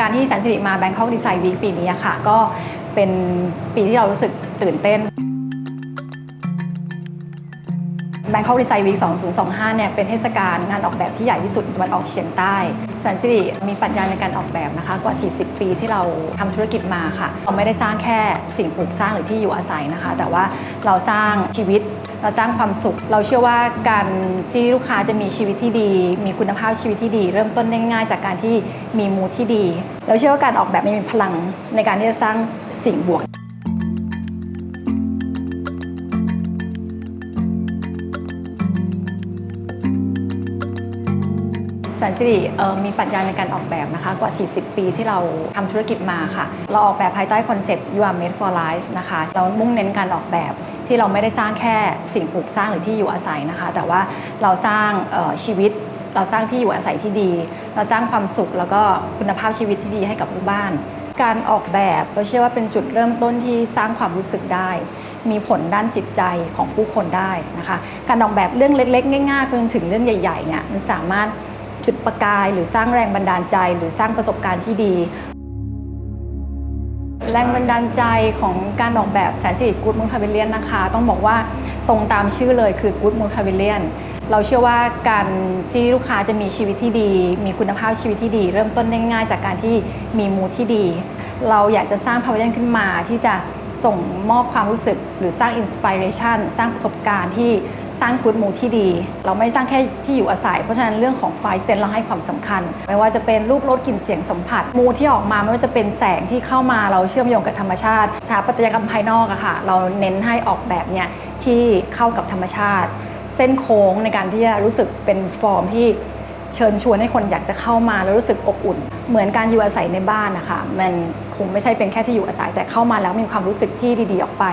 การที่แสนสิริมา Bangkok Design Week ปีนี้ค่ะ ก็เป็นปีที่เรารู้สึกตื่นเต้น Bangkok Design Week 2025 เนี่ยเป็นเทศกาลงานออกแบบที่ใหญ่ที่สุดในตะวันออกเฉียงใต้แสนสิริมีปรัชญาในการออกแบบนะคะ กว่า 40 ปีที่เราทำธุรกิจมาค่ะ เราไม่ได้สร้างแค่สิ่งปลูกสร้างหรือที่อยู่อาศัยนะคะ แต่ว่าเราสร้างชีวิต เราสร้างความสุข เราเชื่อว่าการที่ลูกค้าจะมีชีวิตที่ดี มีคุณภาพชีวิตที่ดี เริ่มต้นได้ง่ายจากการที่มีมูทที่ดี เราเชื่อว่าการออกแบบมีพลังในการที่จะสร้างสิ่งบวก แสนสิริมีปรัชญาในการออกแบบนะคะกว่า 40 ปีที่เราทำธุรกิจมาค่ะ เราออกแบบภายใต้คอนเซ็ปต์ You are made for life นะคะ เรามุ่งเน้นการออกแบบที่เราไม่ได้สร้างแค่สิ่งปลูกสร้างหรือที่อยู่อาศัยนะคะ แต่ว่าเราสร้างชีวิต เราสร้างที่อยู่อาศัยที่ดี เราสร้างความสุขแล้วก็คุณภาพชีวิตที่ดีให้กับลูกบ้าน การออกแบบเราเชื่อว่าเป็นจุดเริ่มต้นที่สร้างความรู้สึกได้มีผลด้านจิตใจของผู้คนได้นะคะ การออกแบบเรื่องเล็ก ๆ ง่ายๆไปจนถึงเรื่องใหญ่ๆเนี่ยมันสามารถ จุดประกาย หรือสร้างแรงบันดาลใจ หรือสร้างประสบการณ์ที่ดี แรงบันดาลใจของการออกแบบแสนสิริกูดมูนพาเวเลียนนะคะ ต้องบอกว่าตรงตามชื่อเลยคือกูดมูนพาเวเลียนเราเชื่อว่าการที่ลูกค้าจะมีชีวิตที่ดี มีคุณภาพชีวิตที่ดี เริ่มต้นได้ง่ายจากการที่มีมูทที่ดี เราอยากจะสร้างพาวเลียนขึ้นมาที่จะส่งมอบความรู้สึก หรือสร้างอินสปิเรชันสร้างประสบการณ์ที่ สร้างกูดมูที่ดี เราไม่สร้างแค่ที่อยู่อาศัย เพราะฉะนั้นเรื่องของไฟเซนเราให้ความสำคัญ ไม่ว่าจะเป็นรูปรสกลิ่นเสียงสัมผัสมูที่ออกมาไม่ว่าจะเป็นแสงที่เข้ามาเราเชื่อมโยงกับธรรมชาติสถาปัตยกรรมภายนอกอะค่ะเราเน้นให้ออกแบบเนี่ยที่เข้ากับธรรมชาติ เส้นโค้งในการที่จะรู้สึกเป็นฟอร์มที่เชิญชวนให้คนอยากจะเข้ามาแล้วรู้สึกอบอุ่น เหมือนการอยู่อาศัยในบ้านนะคะมันคงไม่ใช่เป็นแค่ที่อยู่อาศัยแต่เข้ามาแล้วมีความรู้สึกที่ดีๆออกไป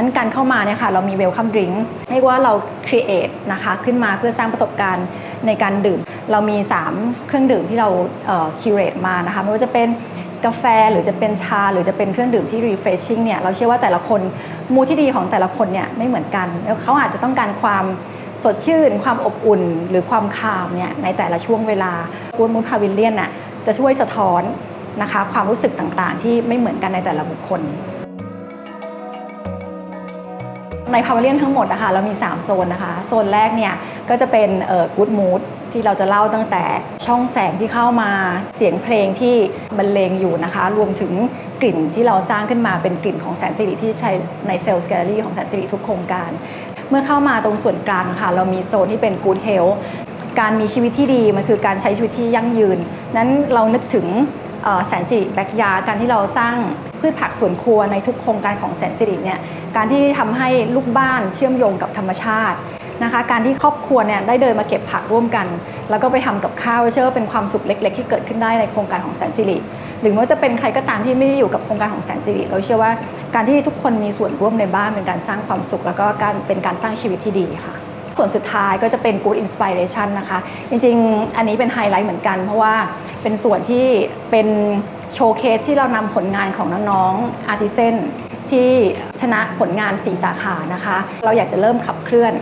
นั้นการเข้ามาเนี่ยค่ะเรามีเวลคัมดริงก์เรียกว่าเราครีเอทนะคะขึ้นมาเพื่อสร้างประสบการณ์ในการดื่ม เรามี 3 เครื่องดื่มที่เราคิวเรตมานะคะไม่ว่าจะเป็นกาแฟหรือจะเป็นชา หรือจะเป็นเครื่องดื่มที่ refreshing เนี่ยเราเชื่อว่าแต่ละคนมูที่ดีของแต่ละคนเนี่ยไม่เหมือนกันแล้วเขาอาจจะต้องการความสดชื่น ความอบอุ่น หรือความคามเนี่ยในแต่ละช่วงเวลากูดมูนพาวิลเลียนน่ะจะช่วยสะท้อนนะคะความรู้สึกต่างๆ ที่ไม่เหมือนกันในแต่ละบุคคล ในพาวเวอร์เลียนทั้งหมดนะคะเรามี 3 โซนนะคะ โซนแรกเนี่ยก็จะเป็นเอ่อ good mood ที่เราจะเล่าตั้งแต่ช่องแสงที่เข้ามาเสียงเพลงที่บรรเลงอยู่นะคะ รวมถึงกลิ่นที่เราสร้างขึ้นมาเป็นกลิ่นของแสนสิริที่ใช้ในเซลล์แกลเลอรี่ของแสนสิริทุกโครงการ เมื่อเข้ามาตรงส่วนกลางค่ะ เรามีโซนที่เป็น good health การมีชีวิตที่ดีมันคือการใช้ชีวิตที่ยั่งยืน นั้นเรานึกถึงแสนสิริแบ็กยาการที่เราสร้าง พืชผักสวนครัวในทุกโครงการของแสนสิริเนี่ยการที่ทำให้ลูกบ้านเชื่อมโยงกับธรรมชาตินะคะการที่ครอบครัวเนี่ยได้เดินมาเก็บผักร่วมกัน แล้วก็ไปทำกับข้าวเชื่อว่าเป็นความสุขเล็ก ๆ ที่เกิดขึ้นได้ในโครงการของแสนสิริหรือว่าจะเป็นใครก็ตามที่ไม่ได้อยู่กับโครงการของแสนสิริเราเชื่อว่าการที่ทุกคนมีส่วนร่วมในบ้านเป็นการสร้างความสุข แล้วก็การเป็นการสร้างชีวิตที่ดีค่ะส่วนสุดท้ายก็จะเป็น Good Inspiration นะคะ จริงๆ อันนี้เป็นไฮไลท์เหมือนกัน เพราะว่าเป็นส่วนที่เป็น โชว์เคสที่เรานำผลงานของน้องๆอาร์ติเซนที่ชนะผลงาน 4 สาขานะคะ เราอยากจะเริ่มขับเคลื่อน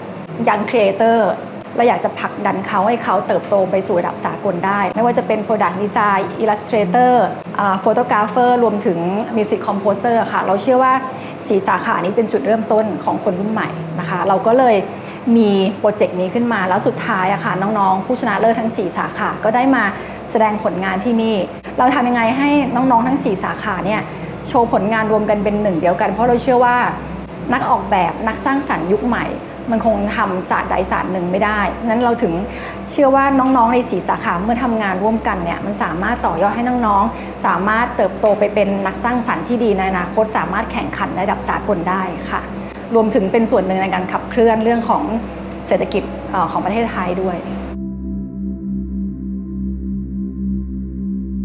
ยังครีเอเตอร์เราอยากจะผลักดันเขาให้เขาเติบโตไปสู่ระดับสากลได้ ไม่ว่าจะเป็น Product Design Illustrator อ่า Photographer รวมถึง Music Composer ค่ะ เราเชื่อว่า4สาขานี้เป็นจุดเริ่มต้นของคนรุ่นใหม่นะคะ เราก็เลยมีโปรเจกต์นี้ขึ้นมาแล้วสุดท้ายอะค่ะน้องๆ ผู้ชนะเลิศทั้ง 4 สาขา ก็ได้มาแสดงผลงานที่นี่ เราทำยังไงให้น้องๆทั้ง 4 สาขาเนี่ยโชว์ผลงานรวมกันเป็นหนึ่งเดียวกัน เพราะเราเชื่อว่านักออกแบบนักสร้างสรรค์ยุคใหม่ มันคงทำศาสตร์ใดศาสตร์หนึ่งไม่ได้นั้นเราถึงเชื่อว่าน้องๆในสีสาขาเมื่อทำงานร่วมกันเนี่ยมันสามารถต่อยอดให้น้องๆสามารถเติบโตไปเป็นนักสร้างสรรค์ที่ดีในอนาคตสามารถแข่งขันในระดับสากลได้ค่ะ รวมถึงเป็นส่วนหนึ่งในการขับเคลื่อนเรื่องของเศรษฐกิจของประเทศไทยด้วย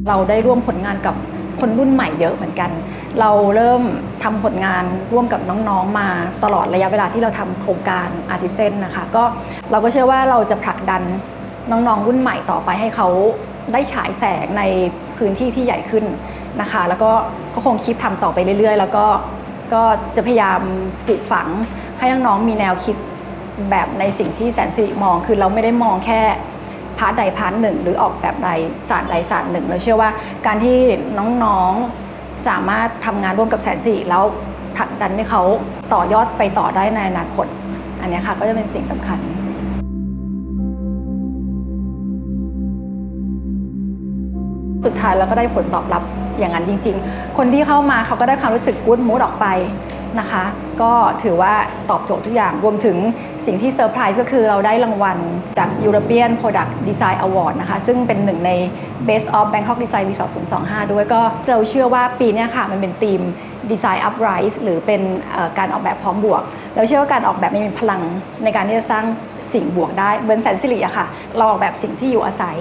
เราได้ร่วมผลงานกับคนรุ่นใหม่เยอะเหมือนกัน เราเริ่มทำผลงานร่วมกับน้องๆมาตลอดระยะเวลาที่เราทำโครงการอาร์ติเซนนะคะ ก็เราก็เชื่อว่าเราจะผลักดันน้องๆรุ่นใหม่ต่อไปให้เขาได้ฉายแสงในพื้นที่ที่ใหญ่ขึ้นนะคะ แล้วก็ก็คงคิดทำต่อไปเรื่อยๆ แล้วก็ก็จะพยายามปลูกฝังให้น้องๆมีแนวคิดแบบในสิ่งที่แสนสิริมอง คือเราไม่ได้มองแค่ พาร์ทใดพาร์ทหนึ่ง หรือออกแบบใดศาสตร์ใดศาสตร์หนึ่งเราเชื่อว่าการที่น้องๆสามารถทำงานร่วมกับแสนสี่แล้วผลักดันให้เขาต่อยอดไปต่อได้ในอนาคต อันนี้ค่ะก็จะเป็นสิ่งสำคัญสุดท้ายเราก็ได้ผลตอบรับอย่างนั้นจริง ๆ คนที่เข้ามาเขาก็ได้ความรู้สึกกู๊ดมูดออกไป นะคะ ก็ถือว่าตอบโจทย์ทุกอย่าง รวมถึงสิ่งที่เซอร์ไพรส์ก็คือเราได้รางวัลจาก European Product Design Award นะคะ ซึ่งเป็นหนึ่งใน Best of Bangkok Design Week 2025 ด้วยก็เราเชื่อว่าปีนี้ค่ะมันเป็นธีม Design Uprise หรือเป็นการออกแบบพร้อมบวก เราเชื่อว่าการออกแบบมันมีพลังในการที่จะสร้างสิ่งบวกได้เหมือนแสนสิริอะค่ะ เราออกแบบสิ่งที่อยู่อาศัย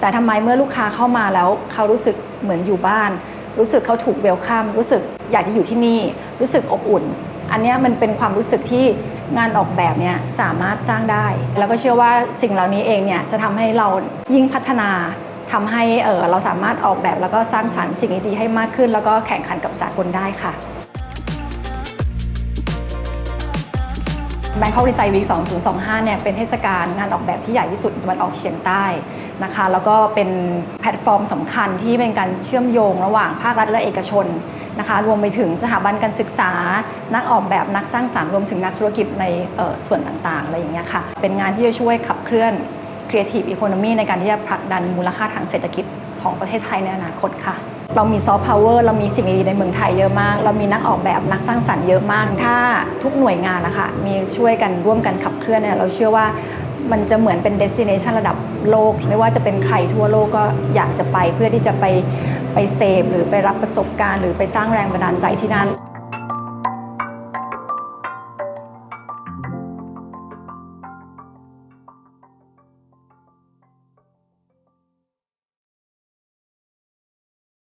แต่ทำไมเมื่อลูกค้าเข้ามาแล้วเขารู้สึกเหมือนอยู่บ้าน รู้สึกเขาถูกเวลคัมรู้สึก อยากจะอยู่ที่นี่รู้สึกอบอุ่น อันนี้มันเป็นความรู้สึกที่งานออกแบบเนี่ยสามารถสร้างได้ แล้วก็เชื่อว่าสิ่งเหล่านี้เองเนี่ยจะทำให้เรายิ่งพัฒนาทำให้เออเราสามารถออกแบบแล้วก็สร้างสรรค์สิ่งดีๆให้มากขึ้น แล้วก็แข่งขันกับสากลได้ค่ะ Bangkok Design Week 2025 เนี่ยเป็นเทศกาลงานออกแบบที่ใหญ่ที่สุดในตะวันออกเฉียงใต้นะคะ แล้วก็เป็นแพลตฟอร์มสำคัญที่เป็นการเชื่อมโยงระหว่างภาครัฐและเอกชนนะคะ รวมไปถึงสถาบันการศึกษา นักออกแบบนักสร้างสรรค์รวมถึงนักธุรกิจในส่วนต่างๆอะไรอย่างเงี้ยค่ะ เป็นงานที่จะช่วยขับเคลื่อน Creative Economy ในการที่จะผลักดันมูลค่าทางเศรษฐกิจของประเทศไทยในอนาคตค่ะ เรามีซอฟต์พาวเวอร์เรามีสิ่งดีๆในเมืองไทยเยอะมาก เรามีนักออกแบบนักสร้างสรรค์เยอะมาก ถ้าทุกหน่วยงานนะคะมีช่วยกันร่วมกันขับเคลื่อนเนี่ยเราเชื่อว่ามันจะเหมือนเป็นเดสติเนชันระดับโลก ไม่ว่าจะเป็นใครทั่วโลกก็อยากจะไปเพื่อที่จะไปไปเสพหรือไปรับประสบการณ์ หรือไปสร้างแรงบันดาลใจที่นั่น